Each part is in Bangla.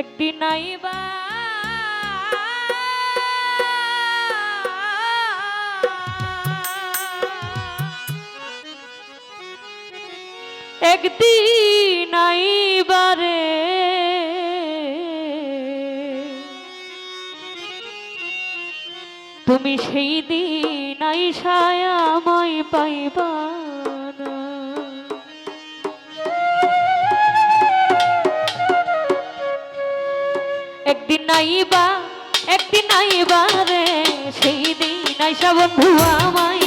একদিন আইবা একদিন আইবারে তুমি সেই দিন আইসায় আমায় পাইবা। আইবা একদিন আইবা রে সেই দিন আইসা বন্ধু আমায়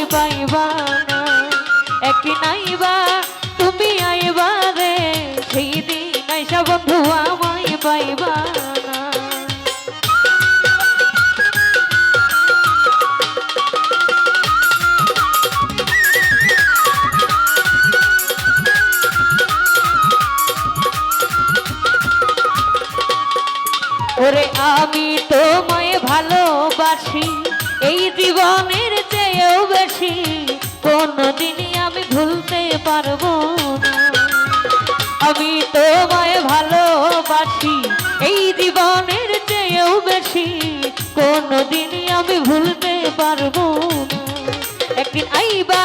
ওরে আমি তোমায় ভালোবাসি, এই জীবনের চেয়েও বেশি, কোনদিনই আমি ভুলতে পারব আমি তোমায় ভালোবাসি, এই জীবনের চেয়েও বেশি, কোনদিনই আমি ভুলতে পারব একদিন আইবা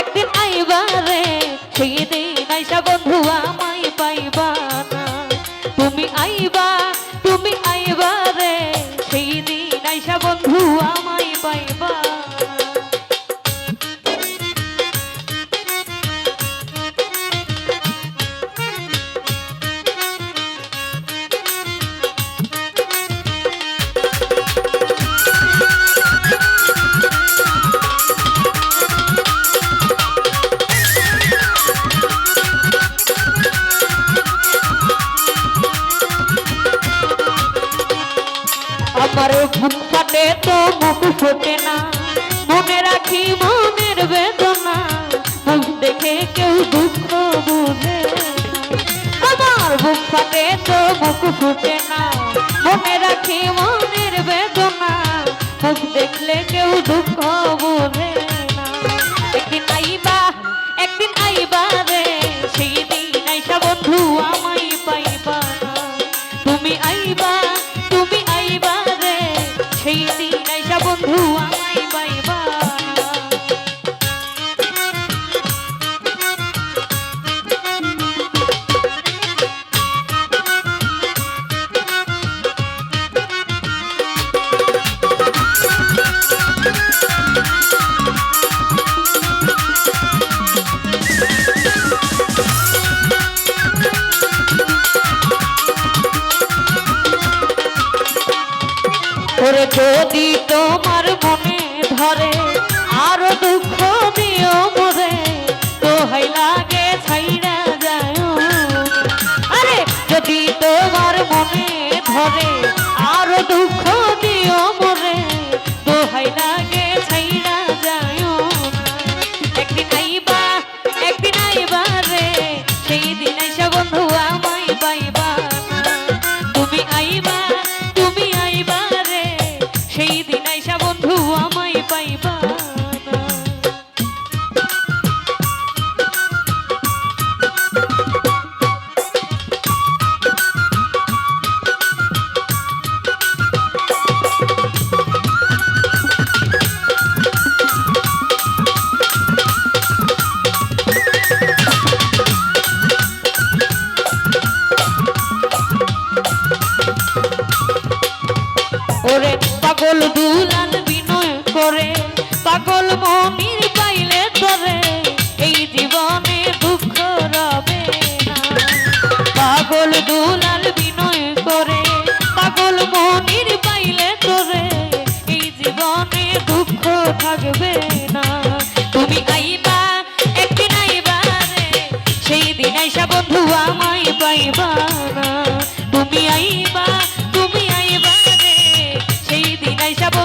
একদিন আইবা রে, সেই দিন আইসা বন্ধু আমায় পাইবা। আইসা বন্ধু আমায় পাইবা না। আমার বুক ফাটে না, মনে রাখি মনের বেদনা মুখ দেখে কেউ দুঃখ বুঝে। আমার বুক ফাটে তো মুখ ফুটে না, মনে রাখি মনের বেদনা মুখ দেখলে কেউ দুঃখ যদি বন্ধু আমায় পাইবা? দুলাল বিনয় করে, পাগল মনির পাইলে তরে এই জীবনে দুঃখ রবে না। পাগল দুলাল বিনয় করে, পাগল মনির পাইলে তরে এই জীবনে দুঃখ থাকবে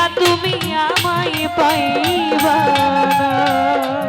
দেখা তুমি আমায় পাইবা না।